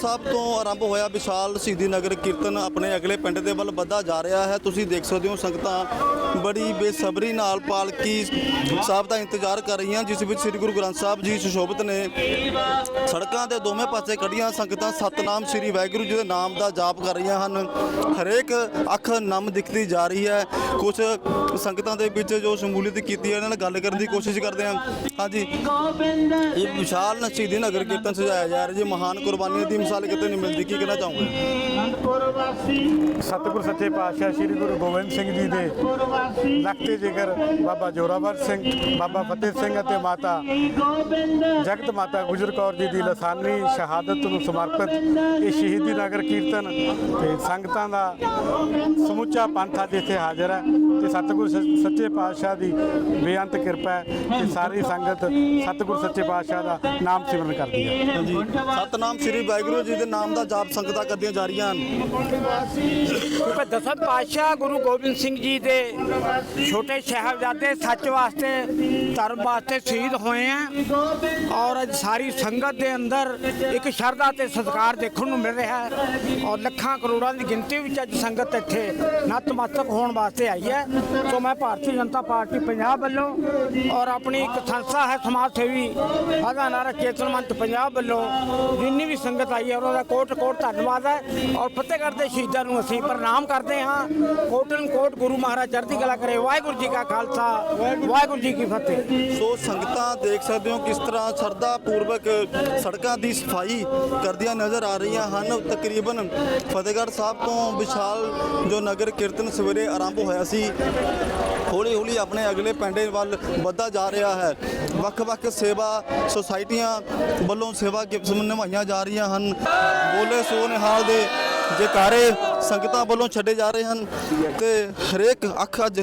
ਸਾਹਿਬ ਤੋਂ ਆਰੰਭ ਹੋਇਆ ਵਿਸ਼ਾਲ ਸ਼ਹੀਦੀ ਨਗਰ ਕੀਰਤਨ ਆਪਣੇ ਅਗਲੇ ਪਿੰਡ ਦੇ ਵੱਲ ਵੱਧਾ ਜਾ ਰਿਹਾ ਹੈ। ਤੁਸੀਂ ਦੇਖ ਸਕਦੇ ਹੋ ਸੰਗਤਾਂ ਬੜੀ ਬੇਸਬਰੀ ਨਾਲ ਪਾਲਕੀ ਸਾਹਿਬ ਦਾ ਇੰਤਜ਼ਾਰ ਕਰ ਰਹੀਆਂ, ਜਿਸ ਵਿੱਚ ਸ੍ਰੀ ਗੁਰੂ ਗ੍ਰੰਥ ਸਾਹਿਬ ਜੀ ਸੁਸ਼ੋਭਿਤ ਨੇ ਸੜਕਾਂ ਦੇ ਦੋਵੇਂ ਪਾਸੇ ਖੜੀਆਂ ਸੰਗਤਾਂ ਸਤਨਾਮ ਸ੍ਰੀ ਵਾਹਿਗੁਰੂ ਜੀ ਦੇ ਨਾਮ ਦਾ ਜਾਪ ਕਰ ਰਹੀਆਂ ਹਨ। ਹਰੇਕ ਅੱਖ ਨਮ ਦਿਖਦੀ ਜਾ ਰਹੀ ਹੈ। ਕੁਝ ਸੰਗਤਾਂ ਦੇ ਵਿੱਚ ਜੋ ਸ਼ਮੂਲੀਅਤ ਕੀਤੀ ਹੈ, ਇਹਨਾਂ ਨਾਲ ਗੱਲ ਕਰਨ ਦੀ ਕੋਸ਼ਿਸ਼ ਕਰਦੇ ਹਾਂ। ਹਾਂਜੀ। ਇਹ ਵਿਸ਼ਾਲ ਨਸ਼ੀਦੀ ਨਗਰ ਕੀਰਤਨ ਸਜਾਇਆ ਜਾ ਰਿਹਾ, ਜੀ ਮਹਾਨ ਕੁਰਬਾਨੀਆਂ ਦੀ ਮਿਸਾਲ ਕਿਤੇ ਨਹੀਂ ਮਿਲਦੀ, ਕੀ ਕਹਿਣਾ ਚਾਹੂੰਗਾ? ਸਤਿਗੁਰ ਸੱਚੇ ਪਾਤਸ਼ਾਹ ਸ੍ਰੀ ਗੁਰੂ ਗੋਬਿੰਦ ਸਿੰਘ ਜੀ ਦੇ ਲਖਤੇ ਜਿਗਰ ਬਾਬਾ ਜੋਰਾਵਰ ਸਿੰਘ ਬਾਬਾ ਫਤਿਹ ਸਿੰਘ ਅਤੇ ਮਾਤਾ ਜਗਤ ਮਾਤਾ ਗੁਜਰ ਕੌਰ ਜੀ ਦੀ ਲਸਾਨੀ ਸ਼ਹਾਦਤ ਨੂੰ ਸਮਰਪਿਤ ਇਹ ਸ਼ਹੀਦੀ ਨਗਰ ਕੀਰਤਨ ਤੇ ਸੰਗਤਾਂ ਦਾ ਸਮੁੱਚਾ ਪੰਥ ਅੱਜ ਇੱਥੇ ਹਾਜ਼ਰ ਹੈ ਤੇ ਸਤਿਗੁਰ ਸੱਚੇ ਪਾਤਸ਼ਾਹ ਦੀ ਬੇਅੰਤ ਕਿਰਪਾ ਹੈ ਕਿ ਸਾਰੀ ਸੰਗਤ ਸਤਿਗੁਰ ਸੱਚੇ ਪਾਤਸ਼ਾਹ ਦਾ ਨਾਮ ਸਿਮਰਨ ਕਰਦੀ ਹੈ। ਸਤਨਾਮ ਸ੍ਰੀ ਵਾਹਿਗੁਰੂ ਜੀ ਦੇ ਨਾਮ ਦਾ ਜਾਪ ਸੰਗਤਾਂ ਕਰਦੀਆਂ ਜਾ ਰਹੀਆਂ ਹਨ। ਕਿਉਂਕਿ ਦਸਮ ਪਾਤਸ਼ਾਹ ਗੁਰੂ ਗੋਬਿੰਦ ਸਿੰਘ ਜੀ ਦੇ ਛੋਟੇ ਸਾਹਿਬਜ਼ਾਦੇ ਸੱਚ ਵਾਸਤੇ, ਧਰਮ ਵਾਸਤੇ ਸ਼ਹੀਦ ਹੋਏ ਆ। ਔਰ ਅੱਜ ਸਾਰੀ ਸੰਗਤ ਦੇ ਅੰਦਰ ਇੱਕ ਸ਼ਰਧਾ ਤੇ ਸਤਿਕਾਰ ਦੇਖਣ ਨੂੰ ਮਿਲ ਰਿਹਾ ਹੈ। ਔਰ ਲੱਖਾਂ ਕਰੋੜਾਂ ਦੀ ਗਿਣਤੀ ਵਿੱਚ ਅੱਜ ਸੰਗਤ ਇੱਥੇ ਨਤਮਸਤਕ ਹੋਣ ਵਾਸਤੇ ਆਈ ਹੈ। ਸੋ ਮੈਂ ਭਾਰਤੀ ਜਨਤਾ ਪਾਰਟੀ ਪੰਜਾਬ ਵੱਲੋਂ ਔਰ ਆਪਣੀ ਇੱਕ ਸੰਸਥਾ ਹੈ ਸਮਾਜ ਸੇਵੀ ਆਧਾ ਨਾਰਾ ਚੇਤਨ ਮੰਚ ਪੰਜਾਬ ਵੱਲੋਂ ਜਿੰਨੀ ਵੀ ਸੰਗਤ ਆਈ ਹੈ ਉਹਨਾਂ ਦਾ ਕੋਟ ਕੋਟ ਧੰਨਵਾਦ ਹੈ। ਔਰ ਫਤਿਹਗੜ੍ਹ ਦੇ ਸ਼ਹੀਦਾਂ ਨੂੰ ਅਸੀਂ ਪ੍ਰਣਾਮ ਕਰਦੇ ਹਾਂ। ਕੋਟਨ ਕੋਟ ਗੁਰੂ ਮਹਾਰਾਜ ਚੜ੍ਹਦੀ ਕਲਾ ਕਰੇ। ਵਾਹਿਗੁਰੂ ਜੀ ਕਾ ਖਾਲਸਾ, ਵਾਹਿਗੁਰੂ ਜੀ ਕੀ ਫਤਿਹ। ਸੋ ਸੰਗਤਾਂ ਦੇਖ ਸਕਦੇ ਹੋ ਕਿਸ ਤਰ੍ਹਾਂ ਸ਼ਰਧਾ ਪੂਰਵਕ ਸੜਕਾਂ ਦੀ ਸਫ਼ਾਈ ਕਰਦੀਆਂ ਨਜ਼ਰ ਆ ਰਹੀਆਂ ਹਨ। ਤਕਰੀਬਨ ਫਤਿਹਗੜ੍ਹ ਸਾਹਿਬ ਤੋਂ ਵਿਸ਼ਾਲ ਜੋ ਨਗਰ ਕੀਰਤਨ ਸਵੇਰੇ ਆਰੰਭ ਹੋਇਆ ਸੀ ਹੌਲੀ ਹੌਲੀ ਆਪਣੇ ਅਗਲੇ ਪਿੰਡੇ ਵੱਲ ਵੱਧਦਾ ਜਾ ਰਿਹਾ ਹੈ। ਵੱਖ-ਵੱਖ ਸੇਵਾ ਸੁਸਾਇਟੀਆਂ ਵੱਲੋਂ ਸੇਵਾ ਗਿਫਟ ਨਿਭਾਈਆਂ ਜਾ ਰਹੀਆਂ ਹਨ। ਬੋਲੇ ਸੋ ਨਿਹਾਲ ਦੇ ਜੈਕਾਰੇ ਸੰਗਤਾਂ ਵੱਲੋਂ ਛੱਡੇ ਜਾ ਰਹੇ ਹਨ ਤੇ ਹਰੇਕ ਅੱਖ ਅੱਜ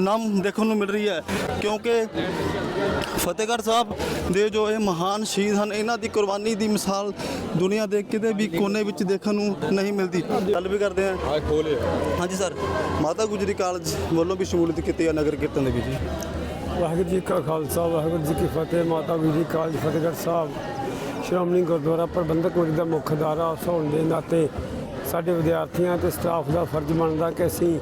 ਨਮ ਦੇਖਣ ਨੂੰ ਮਿਲ ਰਹੀ ਹੈ ਕਿਉਂਕਿ ਫਤਿਹਗੜ੍ਹ ਸਾਹਿਬ ਦੇ ਜੋ ਇਹ ਮਹਾਨ ਸ਼ਹੀਦ ਹਨ ਇਹਨਾਂ ਦੀ ਕੁਰਬਾਨੀ ਦੀ ਮਿਸਾਲ ਦੁਨੀਆ ਦੇ ਕਿਤੇ ਵੀ ਕੋਨੇ ਵਿੱਚ ਦੇਖਣ ਨੂੰ ਨਹੀਂ ਮਿਲਦੀ। ਗੱਲ ਵੀ ਕਰਦੇ ਹਾਂ। ਹਾਂਜੀ ਸਰ ਮਾਤਾ ਗੁਜਰੀ ਕਾਲਜ ਵੱਲੋਂ ਵੀ ਸ਼ਮੂਲੀਅਤ ਕੀਤੀ ਹੈ ਨਗਰ ਕੀਰਤਨ ਦੇ ਵਿੱਚ। ਵਾਹਿਗੁਰੂ ਜੀ ਕਾ ਖਾਲਸਾ ਵਾਹਿਗੁਰੂ ਜੀ ਕੀ ਫਤਿਹ ਮਾਤਾ ਗੁਜਰੀ ਜੀ ਕਾਲਜ ਫਤਿਹਗੜ੍ਹ ਸਾਹਿਬ। ਸ਼੍ਰੋਮਣੀ ਗੁਰਦੁਆਰਾ ਪ੍ਰਬੰਧਕ ਕਮੇਟੀ ਦਾ ਮੁੱਖ ਅਦਾਰਾ ਹੋਣ ਦੇ ਨਾਤੇ ਸਾਡੇ ਵਿਦਿਆਰਥੀਆਂ ਤੇ ਸਟਾਫ ਦਾ ਫਰਜ਼ ਬਣਦਾ ਕਿ ਅਸੀਂ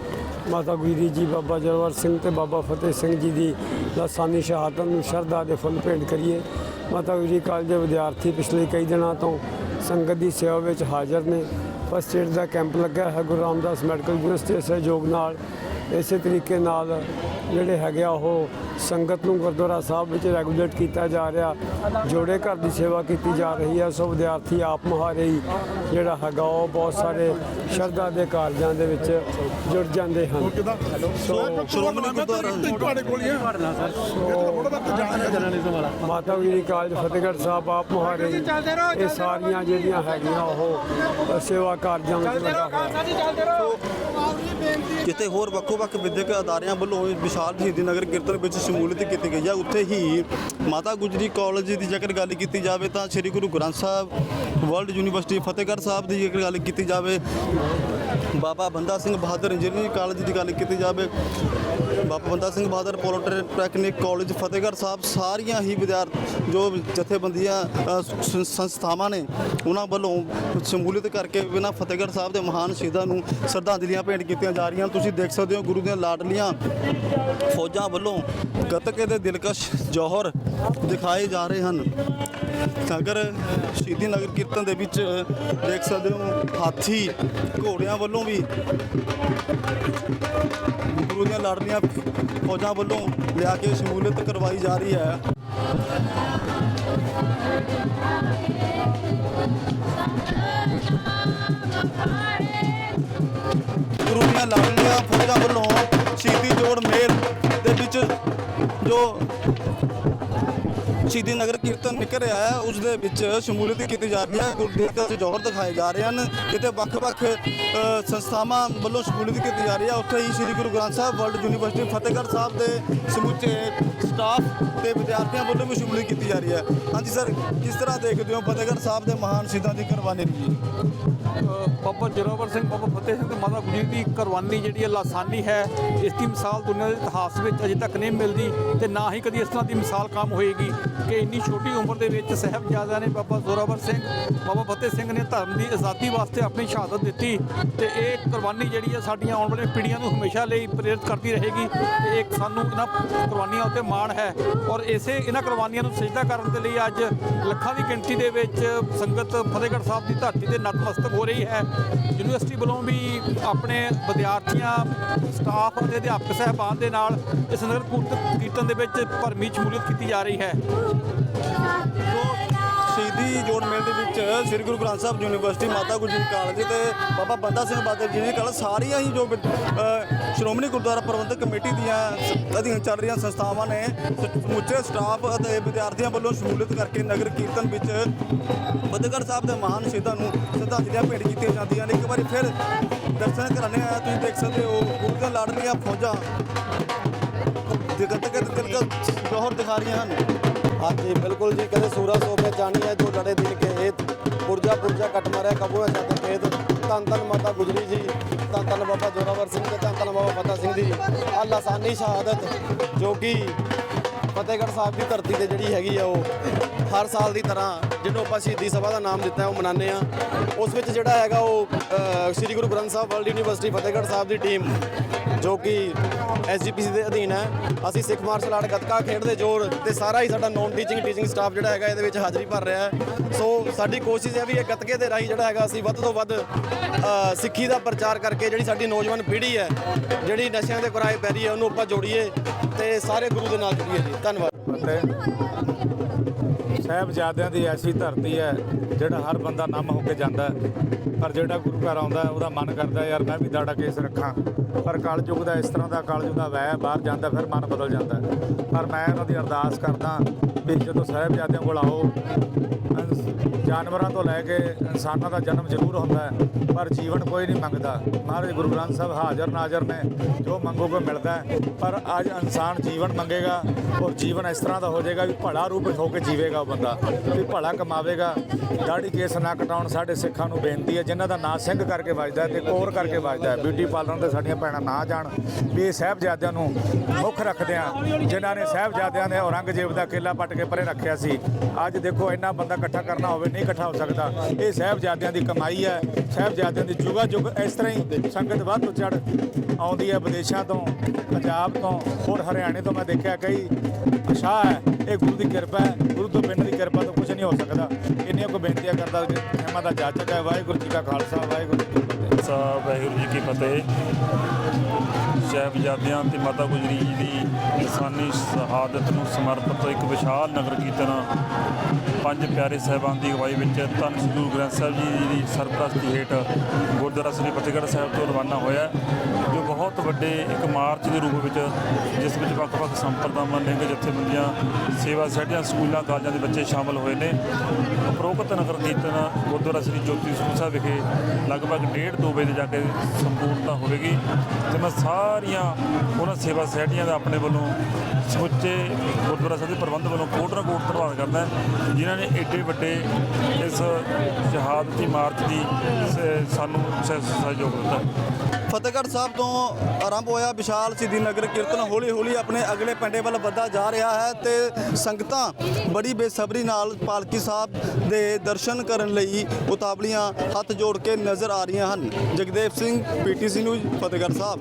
ਮਾਤਾ ਗੁਜਰੀ ਜੀ, ਬਾਬਾ ਜਰਵਰ ਸਿੰਘ ਤੇ ਬਾਬਾ ਫਤਿਹ ਸਿੰਘ ਜੀ ਦੀ ਲਾਸਾਨੀ ਸ਼ਹਾਦਤ ਨੂੰ ਸ਼ਰਧਾ ਦੇ ਫੁੱਲ ਭੇਂਟ ਕਰੀਏ। ਮਾਤਾ ਗੁਜਰੀ ਕਾਲਜ ਦੇ ਵਿਦਿਆਰਥੀ ਪਿਛਲੇ ਕਈ ਦਿਨਾਂ ਤੋਂ ਸੰਗਤ ਦੀ ਸੇਵਾ ਵਿੱਚ ਹਾਜ਼ਰ ਨੇ। ਫਸਟ ਏਡ ਦਾ ਕੈਂਪ ਲੱਗਾ ਹੈ, ਗੁਰੂ ਰਾਮਦਾਸ ਮੈਡੀਕਲ ਯੂਨੀਵਰਸਿਟੀ ਦੇ ਸਹਿਯੋਗ ਨਾਲ। ਇਸੇ ਤਰੀਕੇ ਨਾਲ ਜਿਹੜੇ ਹੈਗੇ ਆ ਉਹ ਸੰਗਤ ਨੂੰ ਗੁਰਦੁਆਰਾ ਸਾਹਿਬ ਵਿੱਚ ਰੈਗੂਲੇਟ ਕੀਤਾ ਜਾ ਰਿਹਾ। ਜੋੜੇ ਘਰ ਦੀ ਸੇਵਾ ਕੀਤੀ ਜਾ ਰਹੀ ਹੈ। ਸੋ ਵਿਦਿਆਰਥੀ ਆਪ ਮੁਹਾਰੇ ਹੀ ਜਿਹੜਾ ਹੈਗਾ ਉਹ ਬਹੁਤ ਸਾਰੇ ਸ਼ਰਧਾ ਦੇ ਕਾਰਜਾਂ ਦੇ ਵਿੱਚ ਜੁੜ ਜਾਂਦੇ ਹਨ। ਸੋ ਸ਼੍ਰੋਮਣੀ ਗੁਰਦੁਆਰਾ ਤੁਹਾਡੇ ਕੋਲ ਹੀ ਮਾਤਾ ਜੀ। ਦੀ ਕਾਲਜ ਫਤਿਹਗੜ੍ਹ ਸਾਹਿਬ ਆਪ ਮੁਹਾਰੇ ਹੀ ਇਹ ਸਾਰੀਆਂ ਜਿਹੜੀਆਂ ਹੈਗੀਆਂ ਉਹ ਸੇਵਾ ਕਾਰਜਾਂ ਵਿੱਚ ਲੱਗਾ ਹੋਇਆ। ਜਿੱਥੇ ਹੋਰ ਵੱਖੋ-ਵੱਖ ਵਿਦਿਅਕ ਅਦਾਰਿਆਂ ਵੱਲੋਂ ਵਿਸ਼ਾਲ ਸ਼ਹੀਦੀ ਨਗਰ ਕੀਰਤਨ ਵਿੱਚ ਸ਼ਮੂਲੀਅਤ ਕੀਤੀ ਗਈ ਹੈ ਉੱਥੇ ਹੀ ਮਾਤਾ ਗੁਜਰੀ ਕਾਲਜ ਦੀ ਜੇਕਰ ਗੱਲ ਕੀਤੀ ਜਾਵੇ ਤਾਂ ਸ੍ਰੀ ਗੁਰੂ ਗ੍ਰੰਥ ਸਾਹਿਬ ਵਰਲਡ ਯੂਨੀਵਰਸਿਟੀ ਫਤਿਹਗੜ੍ਹ ਸਾਹਿਬ ਦੀ ਜੇਕਰ ਗੱਲ ਕੀਤੀ ਜਾਵੇ, ਬਾਬਾ ਬੰਦਾ ਸਿੰਘ ਬਹਾਦਰ ਇੰਜੀਨੀਅਰਿੰਗ ਕਾਲਜ ਦੀ ਗੱਲ ਕੀਤੀ ਜਾਵੇ ਬਾਬਾ ਬੰਦਾ ਸਿੰਘ ਬਹਾਦਰ ਪੋਲੀਟੈਕਨਿਕ ਕਾਲਜ ਫਤਿਹਗੜ੍ਹ ਸਾਹਿਬ ਸਾਰੀਆਂ ਹੀ ਵਿਦਿਆਰਥੀ ਜੋ ਜਥੇਬੰਦੀਆਂ ਅ, ਸੰਸਥਾਵਾਂ ਨੇ ਉਹਨਾਂ ਵੱਲੋਂ ਸ਼ਮੂਲੀਅਤ ਕਰਕੇ ਬਿਨਾਂ ਫਤਿਹਗੜ੍ਹ ਸਾਹਿਬ ਦੇ ਮਹਾਨ ਸ਼ਹੀਦਾਂ ਨੂੰ ਸ਼ਰਧਾਂਜਲੀਆਂ ਭੇਂਟ ਕੀਤੀਆਂ ਜਾ ਰਹੀਆਂ। ਤੁਸੀਂ ਦੇਖ ਸਕਦੇ ਹੋ ਗੁਰੂ ਦੀਆਂ ਲਾਡਲੀਆਂ ਫੌਜਾਂ ਵੱਲੋਂ ਗੱਤਕੇ ਦੇ ਦਿਲਕਸ਼ ਜੌਹਰ ਦਿਖਾਏ ਜਾ ਰਹੇ ਹਨ। ਅਗਰ ਸ਼ਹੀਦੀ ਨਗਰ ਕੀਰਤਨ ਦੇ ਵਿੱਚ ਦੇਖ ਸਕਦੇ ਹੋ ਹਾਥੀ ਘੋੜਿਆਂ ਵੱਲੋਂ ਵੀ ਦੀਆਂ ਲਾਡਲੀਆਂ ਫੌਜਾਂ ਵੱਲੋਂ ਲਿਆ ਕੇ ਸ਼ਮੂਲੀਅਤ ਕਰਵਾਈ ਜਾ ਰਹੀ ਹੈ। ਗੁਰੂ ਦੀਆਂ ਲਾਡਲੀਆਂ ਫੌਜਾਂ ਵੱਲੋਂ ਸ਼ਹੀਦੀ ਜੋੜ ਮੇਲ ਦੇ ਵਿੱਚ ਜੋ ਸ਼ਹੀਦੀ ਨਗਰ ਕੀਰਤਨ ਨਿਕਲ ਰਿਹਾ ਹੈ। ਉਸ ਦੇ ਵਿੱਚ ਸ਼ਮੂਲੀਅਤ ਕੀਤੀ ਜਾ ਰਹੀ ਹੈ। ਗੁਰਦੇਵਤਾ ਦੇ ਜੋਹਰ ਦਿਖਾਏ ਜਾ ਰਹੇ ਹਨ। ਜਿੱਥੇ ਵੱਖ-ਵੱਖ ਸੰਸਥਾਵਾਂ ਵੱਲੋਂ ਸ਼ਮੂਲੀਅਤ ਕੀਤੀ ਜਾ ਰਹੀ ਹੈ। ਉੱਥੇ ਹੀ ਸ੍ਰੀ ਗੁਰੂ ਗ੍ਰੰਥ ਸਾਹਿਬ ਵਰਲਡ ਯੂਨੀਵਰਸਿਟੀ ਫਤਿਹਗੜ੍ਹ ਸਾਹਿਬ ਦੇ ਸਮੁੱਚੇ ਸਟਾਫ ਤੇ ਵਿਦਿਆਰਥੀਆਂ ਵੱਲੋਂ ਵੀ ਸ਼ਮੂਲੀਅਤ ਕੀਤੀ ਜਾ ਰਹੀ ਹੈ। ਹਾਂਜੀ ਸਰ, ਕਿਸ ਤਰ੍ਹਾਂ ਦੇਖਦੇ ਹੋ ਫਤਿਹਗੜ੍ਹ ਸਾਹਿਬ ਦੇ ਮਹਾਨ ਸ਼ਹੀਦਾਂ ਦੀ ਕੁਰਬਾਨੀ ਨੂੰ ਜੀ ਬਾਬਾ ਜੋਰਾਵਰ ਸਿੰਘ, ਬਾਬਾ ਫਤਿਹ ਸਿੰਘ ਤੇ ਮਾਤਾ ਗੁਜਰੀ ਦੀ ਕੁਰਬਾਨੀ ਜਿਹੜੀ ਹੈ ਲਾਸਾਨੀ ਹੈ। ਇਸ ਦੀ ਮਿਸਾਲ ਦੁਨੀਆ ਦੇ ਇਤਿਹਾਸ ਵਿੱਚ ਅਜੇ ਤੱਕ ਨਹੀਂ ਮਿਲਦੀ ਤੇ ਨਾ ਹੀ ਕਦੀ ਇਸ ਤਰ੍ਹਾਂ ਦੀ ਮਿਸਾਲ ਕੰਮ ਹੋਏਗੀ। ਕਿ ਇੰਨੀ ਛੋਟੀ ਉਮਰ ਦੇ ਵਿੱਚ ਸਾਹਿਬਜ਼ਾਦਿਆਂ ਨੇ ਬਾਬਾ ਜ਼ੋਰਾਵਰ ਸਿੰਘ, ਬਾਬਾ ਫਤਿਹ ਸਿੰਘ ਨੇ ਧਰਮ ਦੀ ਆਜ਼ਾਦੀ ਵਾਸਤੇ ਆਪਣੀ ਸ਼ਹਾਦਤ ਦਿੱਤੀ ਤੇ ਇਹ ਕੁਰਬਾਨੀ ਜਿਹੜੀ ਹੈ ਸਾਡੀਆਂ ਆਉਣ ਵਾਲੀਆਂ ਪੀੜ੍ਹੀਆਂ ਨੂੰ ਹਮੇਸ਼ਾ ਲਈ ਪ੍ਰੇਰਿਤ ਕਰਦੀ ਰਹੇਗੀ ਤੇ ਇਹ ਸਾਨੂੰ ਇਹਨਾਂ ਕੁਰਬਾਨੀਆਂ ਉੱਤੇ ਮਾਣ ਹੈ। ਔਰ ਇਸੇ ਇਹਨਾਂ ਕੁਰਬਾਨੀਆਂ ਨੂੰ ਸਜਦਾ ਕਰਨ ਦੇ ਲਈ ਅੱਜ ਲੱਖਾਂ ਦੀ ਗਿਣਤੀ ਦੇ ਵਿੱਚ ਸੰਗਤ ਫਤਿਹਗੜ੍ਹ ਸਾਹਿਬ ਦੀ ਧਰਤੀ ਤੇ ਨਤਮਸਤਕ ਹੋ ਰਹੀ ਹੈ। ਯੂਨੀਵਰਸਿਟੀ ਵੱਲੋਂ ਵੀ ਆਪਣੇ ਵਿਦਿਆਰਥੀਆਂ, ਸਟਾਫ ਅਤੇ ਅਧਿਆਪਕ ਸਹਿਬਾਨ ਦੇ ਨਾਲ ਇਸ ਨਗਰ ਕੀਰਤ- ਕੀਰਤਨ ਦੇ ਵਿੱਚ ਭਰਮੀ ਸ਼ਮੂਲੀਅਤ ਕੀਤੀ ਜਾ ਰਹੀ ਹੈ। ਸ਼ਹੀਦੀ ਜੋੜ ਮੇਲ ਦੇ ਵਿੱਚ ਸ੍ਰੀ ਗੁਰੂ ਗ੍ਰੰਥ ਸਾਹਿਬ ਯੂਨੀਵਰਸਿਟੀ ਮਾਤਾ ਗੁਜਰੀ ਕਾਲਜ ਤੇ ਬਾਬਾ ਬੰਦਾ ਸਿੰਘ ਬਹਾਦਰ ਜੀ ਨੇ ਕਾਲਜ ਸਾਰੀਆਂ ਹੀ ਜੋ ਸ਼੍ਰੋਮਣੀ ਗੁਰਦੁਆਰਾ ਪ੍ਰਬੰਧਕ ਕਮੇਟੀ ਦੀਆਂ ਅਧੀਨ ਚੱਲ ਰਹੀਆਂ ਸੰਸਥਾਵਾਂ ਨੇ ਸਮੁੱਚੇ ਸਟਾਫ ਅਤੇ ਵਿਦਿਆਰਥੀਆਂ ਵੱਲੋਂ ਸ਼ਮੂਲੀਅਤ ਕਰਕੇ ਨਗਰ ਕੀਰਤਨ ਵਿੱਚ ਫਤਿਹਗੜ੍ਹ ਸਾਹਿਬ ਦੇ ਮਹਾਨ ਸ਼ਹੀਦਾਂ ਨੂੰ ਸ਼ਰਧਾਂਜਲੀਆਂ ਭੇਟ ਕੀਤੀਆਂ ਜਾਂਦੀਆਂ ਨੇ ਇੱਕ ਵਾਰੀ ਫਿਰ ਦਰਸ਼ਨ ਕਰਾਣੇ ਆ ਤੁਸੀਂ ਦੇਖ ਸਕਦੇ ਹੋ ਗੁਰੂ ਦੀਆਂ ਲਾਡਲੀਆਂ ਫੌਜਾਂ ਦਿਗੰਤ ਕੇ ਤਿਲਕ ਜੋਹਰ ਦਿਖਾ ਰਹੀਆਂ ਹਨ ਹਾਂਜੀ, ਬਿਲਕੁਲ ਜੀ, ਕਹਿੰਦੇ ਸੂਰਾ ਸੋਪੇ ਜਾਣੀ ਹੈ, ਜੋ ਲੜੇ ਦਿਨ ਕੇ ਹੇਤ। ਪੁਰਜਾ ਪੁਰਜਾ ਕੱਟ ਮਾਰਿਆ ਕਬੂਆ ਸਾਡੇ ਖੇਤ। ਧੰਨ ਧੰਨ ਮਾਤਾ ਗੁਜਰੀ ਜੀ, ਧੰਨ ਧੰਨ ਬਾਬਾ ਜੋਰਾਵਰ ਸਿੰਘ ਤੇ ਧੰਨ ਧੰਨ ਬਾਬਾ ਫਤਿਹ ਸਿੰਘ ਦੀ ਆਹ ਲਾਸਾਨੀ ਸ਼ਹਾਦਤ, ਜੋ ਕਿ ਫਤਿਹਗੜ੍ਹ ਸਾਹਿਬ ਦੀ ਧਰਤੀ ਤੇ ਜਿਹੜੀ ਹੈਗੀ ਆ ਉਹ। ਹਰ ਸਾਲ ਦੀ ਤਰ੍ਹਾਂ ਜਿਹਨੂੰ ਆਪਾਂ ਸ਼ਹੀਦੀ ਸਭਾ ਦਾ ਨਾਮ ਦਿੱਤਾ ਉਹ ਮਨਾਉਂਦੇ ਆ ਉਸ ਵਿੱਚ ਜਿਹੜਾ ਹੈਗਾ ਉਹ ਸ੍ਰੀ ਗੁਰੂ ਗ੍ਰੰਥ ਸਾਹਿਬ ਵਰਲਡ ਯੂਨੀਵਰਸਿਟੀ ਫਤਿਹਗੜ੍ਹ ਸਾਹਿਬ ਦੀ ਟੀਮ ਜੋ ਕਿ ਐਸਜੀਪੀਸੀ ਦੇ ਅਧੀਨ ਹੈ। ਅਸੀਂ ਸਿੱਖ ਮਾਰਸ਼ਲ ਆਰਟ ਗੱਤਕਾ ਖੇਡਦੇ ਜੋਰ ਤੇ ਸਾਰਾ ਹੀ ਸਾਡਾ ਨੌਨ ਟੀਚਿੰਗ ਟੀਚਿੰਗ ਸਟਾਫ ਜਿਹੜਾ ਹੈਗਾ ਇਹਦੇ ਵਿੱਚ ਹਾਜ਼ਰੀ ਭਰ ਰਿਹਾ ਹੈ। ਸੋ ਸਾਡੀ ਕੋਸ਼ਿਸ਼ ਹੈ ਵੀ ਇਹ ਗੱਤਕੇ ਦੇ ਰਾਹੀਂ ਜਿਹੜਾ ਹੈਗਾ ਅਸੀਂ ਵੱਧ ਤੋਂ ਵੱਧ ਸਿੱਖੀ ਦਾ ਪ੍ਰਚਾਰ ਕਰਕੇ ਜਿਹੜੀ ਸਾਡੀ ਨੌਜਵਾਨ ਪੀੜ੍ਹੀ ਹੈ, ਜਿਹੜੀ ਨਸ਼ਿਆਂ ਦੇ ਕੁਰਾਏ ਪੈ ਰਹੀ ਹੈ, ਉਹਨੂੰ ਆਪਾਂ ਜੋੜੀਏ ਤੇ ਸਾਰੇ ਗੁਰੂ ਦੇ ਨਾਲ ਜੁੜੀਏ ਜੀ। ਧੰਨਵਾਦ। ਸਾਹਿਬਜ਼ਾਦਿਆਂ ਦੀ ਐਸੀ ਧਰਤੀ ਹੈ ਜਿਹੜਾ ਹਰ ਬੰਦਾ ਨਮ ਹੋ ਕੇ ਜਾਂਦਾ ਪਰ ਜਿਹੜਾ ਗੁਰੂ ਘਰ ਆਉਂਦਾ ਉਹਦਾ ਮਨ ਕਰਦਾ ਯਾਰ ਮੈਂ ਵੀ ਦਾੜਾ ਕੇਸ ਰੱਖਾਂ। ਪਰ ਕਲਯੁੱਗ ਦਾ ਇਸ ਤਰ੍ਹਾਂ ਦਾ ਕਲਯੁੱਗ ਦਾ ਵਹਿ ਬਾਹਰ ਜਾਂਦਾ, ਫਿਰ ਮਨ ਬਦਲ ਜਾਂਦਾ ਪਰ ਮੈਂ ਉਹਨਾਂ ਦੀ ਅਰਦਾਸ ਕਰਦਾ ਵੀ ਜਦੋਂ ਸਾਹਿਬਜ਼ਾਦਿਆਂ ਕੋਲ ਆਓ ਜਾਨਵਰਾਂ ਤੋਂ ਲੈ ਕੇ ਇਨਸਾਨਾਂ ਦਾ ਜਨਮ ਜ਼ਰੂਰ ਹੁੰਦਾ ਹੈ, ਪਰ ਜੀਵਨ ਕੋਈ ਨਹੀਂ ਮੰਗਦਾ। ਮਹਾਰਾਜ ਗੁਰੂ ਗ੍ਰੰਥ ਸਾਹਿਬ ਹਾਜ਼ਰ ਨਾਜ਼ਰ ਨੇ, ਜੋ ਮੰਗੋਗੇ ਮਿਲਦਾ ਹੈ, ਪਰ ਅੱਜ ਇਨਸਾਨ ਜੀਵਨ ਮੰਗੇਗਾ ਔਰ ਜੀਵਨ ਇਸ ਤਰ੍ਹਾਂ ਦਾ ਹੋ ਜਾਏਗਾ ਵੀ ਭਲਾ ਰੂਪ ਹੋ ਕੇ ਜੀਵੇਗਾ ਉਹ ਬੰਦਾ, ਵੀ ਭਲਾ ਕਮਾਵੇਗਾ। ਦਾੜੀ ਕੇਸ ਨਾ ਕਟਾਉਣ ਸਾਡੇ ਸਿੱਖਾਂ ਨੂੰ ਬੇਨਤੀ ਹੈ, ਜਿਨ੍ਹਾਂ ਦਾ ਨਾਂ ਸਿੰਘ ਕਰਕੇ ਵੱਜਦਾ ਹੈ ਤੇ ਕੋਰ ਕਰਕੇ ਵੱਜਦਾ ਬਿਊਟੀ ਪਾਰਲਰ ਤੇ ਸਾਡੀਆਂ ਭੈਣਾਂ ਨਾ ਜਾਣ, ਵੀ ਇਹ ਸਾਹਿਬਜ਼ਾਦਿਆਂ ਨੂੰ ਮੁੱਖ ਰੱਖਦੇ ਆ ਜਿਨ੍ਹਾਂ ਨੇ ਸਾਹਿਬਜ਼ਾਦਿਆਂ ਨੇ ਔਰੰਗਜ਼ੇਬ ਦਾ ਕਿਲਾ ਪੱਟ ਕੇ ਪਰੇ ਰੱਖਿਆ ਸੀ, ਅੱਜ ਦੇਖੋ ਇੰਨਾ ਬੰਦਾ ਇਕੱਠਾ ਕਰਨਾ ਹੋਵੇ, ਨਹੀਂ ਇਕੱਠਾ ਹੋ ਸਕਦਾ। ਇਹ ਸਾਹਿਬਜ਼ਾਦਿਆਂ ਦੀ ਕਮਾਈ ਹੈ, ਸਾਹਿਬਜ਼ਾਦਿਆਂ ਦੀ ਜੁਗਾ ਜੁਗ ਇਸ ਤਰ੍ਹਾਂ ਹੀ ਸੰਗਤ ਵੱਧ ਤੋਂ ਚੜ ਆਉਂਦੀ ਹੈ ਵਿਦੇਸ਼ਾਂ ਤੋਂ, ਪੰਜਾਬ ਤੋਂ, ਹੋਰ ਹਰਿਆਣੇ ਤੋਂ ਮੈਂ ਦੇਖਿਆ ਕਈ ਉਤਸ਼ਾਹ ਹੈ, ਇਹ ਗੁਰੂ ਦੀ ਕਿਰਪਾ ਹੈ, ਗੁਰੂ ਤੋਂ ਬਿਨਾਂ ਦੀ ਕਿਰਪਾ ਤੋਂ ਕੁਝ ਨਹੀਂ ਹੋ ਸਕਦਾ। ਇੰਨੀਆਂ ਕੋ ਬੇਨਤੀਆਂ ਕਰਦਾ ਕਿ ਦਾ ਜਾਚਕ ਹੈ, ਵਾਹਿਗੁਰੂ ਜੀ ਕਾ ਖਾਲਸਾ, ਵਾਹਿਗੁਰੂ ਜੀ ਕੀ ਫਤਿਹ। ਸਾਹਿਬ, ਵਾਹਿਗੁਰੂ ਜੀ ਕੀ ਫਤਿਹ। ਸਾਹਿਬਜ਼ਾਦਿਆਂ ਤੇ ਮਾਤਾ ਗੁਜਰੀ ਜੀ ਦੀ ਇਨਸਾਨੀ ਸ਼ਹਾਦਤ ਨੂੰ ਸਮਰਪਿਤ ਇੱਕ ਵਿਸ਼ਾਲ ਨਗਰ ਕੀਰਤਨ ਪੰਜ ਪਿਆਰੇ ਸਾਹਿਬਾਨ ਦੀ ਅਗਵਾਈ ਵਿੱਚ ਧੰਨ ਸ੍ਰੀ ਗੁਰੂ ਗ੍ਰੰਥ ਸਾਹਿਬ ਜੀ ਦੀ ਸਰਪ੍ਰਸਤੀ ਹੇਠ ਗੁਰਦੁਆਰਾ ਸ੍ਰੀ ਫਤਿਹਗੜ੍ਹ ਸਾਹਿਬ ਤੋਂ ਰਵਾਨਾ ਹੋਇਆ ਜੋ ਬਹੁਤ ਵੱਡੇ ਇੱਕ ਮਾਰਚ ਦੇ ਰੂਪ ਵਿੱਚ, ਜਿਸ ਵਿੱਚ ਵੱਖ-ਵੱਖ ਸੰਪਰਦਾਵਾਂ, ਲਿੰਗ ਜਥੇਬੰਦੀਆਂ, ਸੇਵਾ ਸੋਸਾਇਟੀਆਂ ਸਕੂਲਾਂ, ਕਾਲਜਾਂ ਦੇ ਬੱਚੇ ਸ਼ਾਮਲ ਹੋਏ ਨੇ। ਉਪਰੋਕਤ ਨਗਰ ਕੀਰਤਨ ਗੁਰਦੁਆਰਾ ਸ੍ਰੀ ਜੋਤੀ ਸਰੂਪ ਸਾਹਿਬ ਵਿਖੇ ਲਗਭਗ ਡੇਢ ਦੋ ਵਜੇ ਜਾ ਕੇ ਸੰਪੂਰਨਤਾ ਹੋਵੇਗੀ ਤੇ ਮੈਂ ਸਾਰੀਆਂ ਉਹਨਾਂ ਸੇਵਾ ਸੁਸਾਇਟੀਆਂ ਦਾ ਆਪਣੇ ਵੱਲੋਂ ਸਮੁੱਚੇ ਗੁਰਦੁਆਰਾ ਸਾਹਿਬ ਦੇ ਪ੍ਰਬੰਧ ਵੱਲੋਂ ਕੋਟ ਨਾ ਕੋਟ ਧੰਨਵਾਦ ਕਰਦਾ ਜਿਨ੍ਹਾਂ ਨੇ ਏਡੇ ਵੱਡੇ ਇਸ ਸ਼ਹਾਦਤੀ ਮਾਰਚ ਦੀ ਸਾਨੂੰ ਸ- ਸਹਿਯੋਗ ਦਿੱਤਾ। ਫਤਿਹਗੜ੍ਹ ਸਾਹਿਬ ਤੋਂ ਆਰੰਭ ਹੋਇਆ ਵਿਸ਼ਾਲ ਸਿੱਧੀ ਨਗਰ ਕੀਰਤਨ ਹੌਲੀ ਹੌਲੀ ਆਪਣੇ ਅਗਲੇ ਪਿੰਡੇ ਵੱਲ ਵੱਧਦਾ ਜਾ ਰਿਹਾ ਹੈ ਤੇ ਸੰਗਤਾਂ ਬੜੀ ਬੇਸਬਰੀ ਨਾਲ ਪਾਲਕੀ ਸਾਹਿਬ ਦੇ ਦਰਸ਼ਨ ਕਰਨ ਲਈ ਉਤਾਵਲੀਆਂ ਹੱਥ ਜੋੜ ਕੇ ਨਜ਼ਰ ਆ ਰਹੀਆਂ ਹਨ। Jagdev Singh, PTC news, Fatehgarh Sahib.